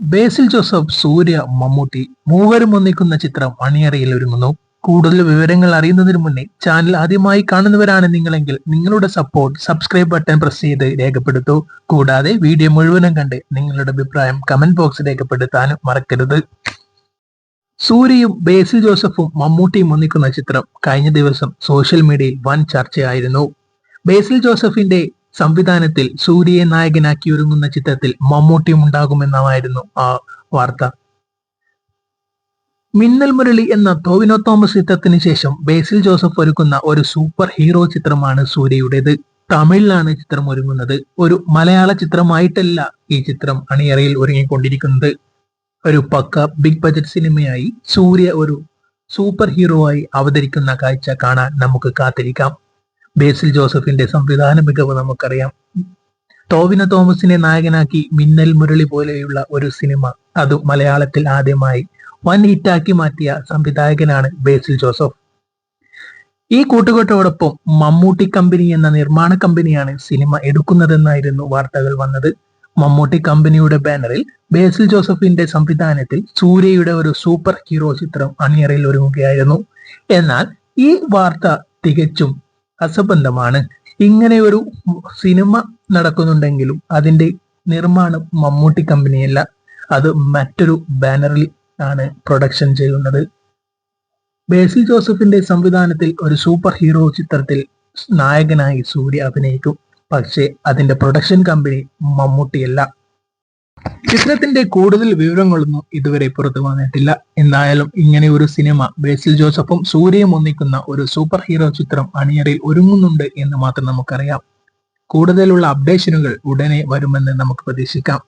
ബേസിൽ Joseph സൂര്യ മമ്മൂട്ടി മൂവരും ഒന്നിക്കുന്ന ചിത്രം അണിയറയിൽ ഒരുങ്ങുന്നു. കൂടുതൽ വിവരങ്ങൾ അറിയുന്നതിന് മുന്നേ ചാനൽ ആദ്യമായി കാണുന്നവരാണ് നിങ്ങളെങ്കിൽ നിങ്ങളുടെ സപ്പോർട്ട് സബ്സ്ക്രൈബ് ബട്ടൺ പ്രസ് ചെയ്ത് രേഖപ്പെടുത്തൂ. കൂടാതെ വീഡിയോ മുഴുവനും കണ്ട് നിങ്ങളുടെ അഭിപ്രായം കമന്റ് ബോക്സിൽ രേഖപ്പെടുത്താനും മറക്കരുത്. സൂര്യയും ബേസിൽ ജോസഫും മമ്മൂട്ടിയും ഒന്നിക്കുന്ന ചിത്രം കഴിഞ്ഞ ദിവസം സോഷ്യൽ മീഡിയയിൽ വൻ ചർച്ചയായിരുന്നു. ബേസിൽ ജോസഫിന്റെ സംവിധാനത്തിൽ സൂര്യയെ നായകനാക്കി ഒരുങ്ങുന്ന ചിത്രത്തിൽ മമ്മൂട്ടിയും ഉണ്ടാകുമെന്നായിരുന്നു ആ വാർത്ത. മിന്നൽ മുരളി എന്ന തോവിനോ തോമസ് ചിത്രത്തിന് ശേഷം ബേസിൽ ജോസഫ് ഒരുക്കുന്ന ഒരു സൂപ്പർ ഹീറോ ചിത്രമാണ് സൂര്യയുടേത്. തമിഴിലാണ് ചിത്രം ഒരുങ്ങുന്നത്. ഒരു മലയാള ചിത്രമായിട്ടല്ല ഈ ചിത്രം അണിയറയിൽ ഒരുങ്ങിക്കൊണ്ടിരിക്കുന്നത്. ഒരു പക്ക ബിഗ് ബജറ്റ് സിനിമയായി സൂര്യ ഒരു സൂപ്പർ ഹീറോ ആയി അവതരിക്കുന്ന കാഴ്ച കാണാൻ നമുക്ക് കാത്തിരിക്കാം. ബേസിൽ ജോസഫിന്റെ സംവിധാന മികവ് നമുക്കറിയാം. ടോവിന തോമസിനെ നായകനാക്കി മിന്നൽ മുരളി പോലെയുള്ള ഒരു സിനിമ അത് മലയാളത്തിൽ ആദ്യമായി വൻ ഹിറ്റാക്കി മാറ്റിയ സംവിധായകനാണ് ബേസിൽ ജോസഫ്. ഈ കൂട്ടുകെട്ടോടൊപ്പം മമ്മൂട്ടി കമ്പനി എന്ന നിർമ്മാണ കമ്പനിയാണ് സിനിമ എടുക്കുന്നതെന്നായിരുന്നു വാർത്തകൾ വന്നത്. മമ്മൂട്ടി കമ്പനിയുടെ ബാനറിൽ ബേസിൽ ജോസഫിന്റെ സംവിധാനത്തിൽ സൂര്യയുടെ ഒരു സൂപ്പർ ഹീറോ ചിത്രം അണിയറയിൽ ഒരുങ്ങുകയായിരുന്നു. എന്നാൽ ഈ വാർത്ത തികച്ചും അസംബന്ധമാണ്. ഇങ്ങനെ ഒരു സിനിമ നടക്കുന്നുണ്ടെങ്കിലും അതിന്റെ നിർമ്മാണം മമ്മൂട്ടി കമ്പനിയല്ല. അത് മറ്റൊരു ബാനറിൽ ആണ് പ്രൊഡക്ഷൻ ചെയ്യുന്നത്. ബേസിൽ ജോസഫിന്റെ സംവിധാനത്തിൽ ഒരു സൂപ്പർ ഹീറോ ചിത്രത്തിൽ നായകനായി സൂര്യ അഭിനയിക്കും. പക്ഷേ അതിന്റെ പ്രൊഡക്ഷൻ കമ്പനി മമ്മൂട്ടിയല്ല. ചിത്രത്തിന്റെ കൂടുതൽ വിവരങ്ങളൊന്നും ഇതുവരെ പുറത്തു വന്നിട്ടില്ല. എന്തായാലും ഇങ്ങനെ ഒരു സിനിമ ബേസിൽ ജോസഫും സൂര്യയും ഒന്നിക്കുന്ന ഒരു സൂപ്പർ ഹീറോ ചിത്രം അണിയറയിൽ ഒരുങ്ങുന്നുണ്ട് എന്ന് മാത്രം നമുക്കറിയാം. കൂടുതലുള്ള അപ്ഡേഷനുകൾ ഉടനെ വരുമെന്ന് നമുക്ക് പ്രതീക്ഷിക്കാം.